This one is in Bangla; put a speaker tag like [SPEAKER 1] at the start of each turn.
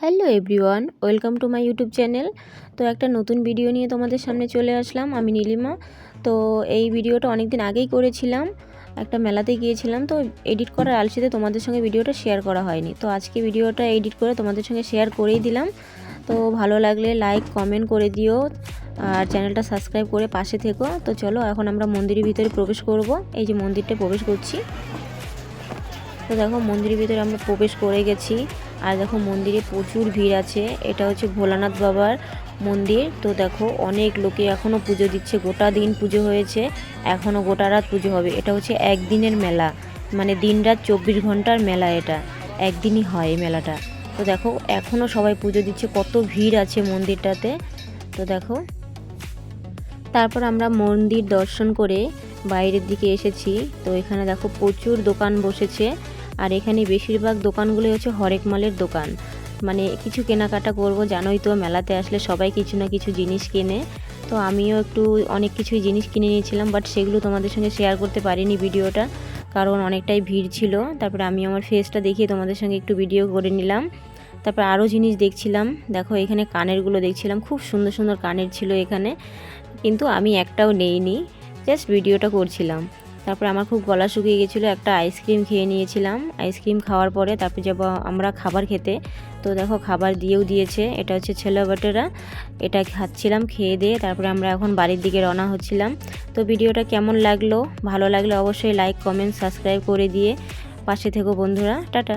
[SPEAKER 1] Hello everyone, welcome to my YouTube channel. তো একটা নতুন ভিডিও নিয়ে তোমাদের সামনে চলে আসলাম, আমি নীলিমা। তো এই ভিডিওটা অনেক দিন আগেই করেছিলাম, একটা মেলাতে গিয়েছিলাম, তো এডিট করার আলসিতে তোমাদের সঙ্গে ভিডিওটা শেয়ার করা হয়নি। তো আজকে ভিডিওটা এডিট করে তোমাদের সঙ্গে শেয়ার করেই দিলাম। তো ভালো লাগলে লাইক, কমেন্ট করে দিও, আর চ্যানেলটা সাবস্ক্রাইব করে পাশে থেকো। তো চলো, এখন আমরা মন্দিরের ভিতরে প্রবেশ করব। এই যে মন্দিরটা প্রবেশ করছি। তো দেখো, মন্দিরের ভিতরে আমরা প্রবেশ করে গেছি। আর দেখো মন্দিরে প্রচুর ভিড় আছে। এটা হচ্ছে ভোলানাথ বাবার মন্দির। তো দেখো অনেক লোকে এখনও পুজো দিচ্ছে। গোটা দিন পুজো হয়েছে। এখনও গোটা রাত পুজো হবে। এটা হচ্ছে একদিনের মেলা। মানে দিন রাত চব্বিশ ঘণ্টার মেলা এটা। একদিনই হয় এই মেলাটা। তো দেখো এখনও সবাই পুজো দিচ্ছে। কত ভিড় আছে মন্দিরটাতে। তো দেখো। তারপর আমরা মন্দির দর্শন করে বাইরের দিকে এসেছি। তো এখানে দেখো প্রচুর দোকান বসেছে। আর এখানে বেশিরভাগ দোকানগুলো হচ্ছে হরেক মালের দোকান। মানে কিছু কেনাকাটা করব, জানোই তো মেলাতে আসলে সবাই কিছু না কিছু জিনিস কেনে। তো আমিও একটু অনেক কিছুই জিনিস কিনে নিয়েছিলাম বাট সেগুলো তোমাদের সঙ্গে শেয়ার করতে পারিনি ভিডিওটা, কারণ অনেকটাই ভিড় ছিল। তারপরে আমি আমার ফেসটা দেখিয়ে তোমাদের সঙ্গে একটু ভিডিও করে নিলাম। তারপর আরও জিনিস দেখছিলাম। দেখো, এখানে কানেরগুলো দেখছিলাম, খুব সুন্দর সুন্দর কানের ছিল এখানে। কিন্তু আমি একটাও নেইনি জাস্ট ভিডিওটা করছিলাম। তারপরে আমার খুব গলা শুকিয়ে গেছিল, একটা আইসক্রিম খেয়ে নিয়েছিলাম। আইসক্রিম খাওয়ার পরে তারপরে যাব আমরা খাবার খেতে। তো দেখো খাবার দিয়েও দিয়েছে, এটা হচ্ছে ছেলে বাটেরা। এটা খাচ্ছিলাম খেয়ে দিয়ে, তারপরে আমরা এখন বাড়ির দিকে রওনা হচ্ছিলাম। তো ভিডিওটা কেমন লাগল? ভালো লাগলে অবশ্যই লাইক কমেন্ট সাবস্ক্রাইব করে দিয়ে পাশে থেকো বন্ধুরা। টাটা।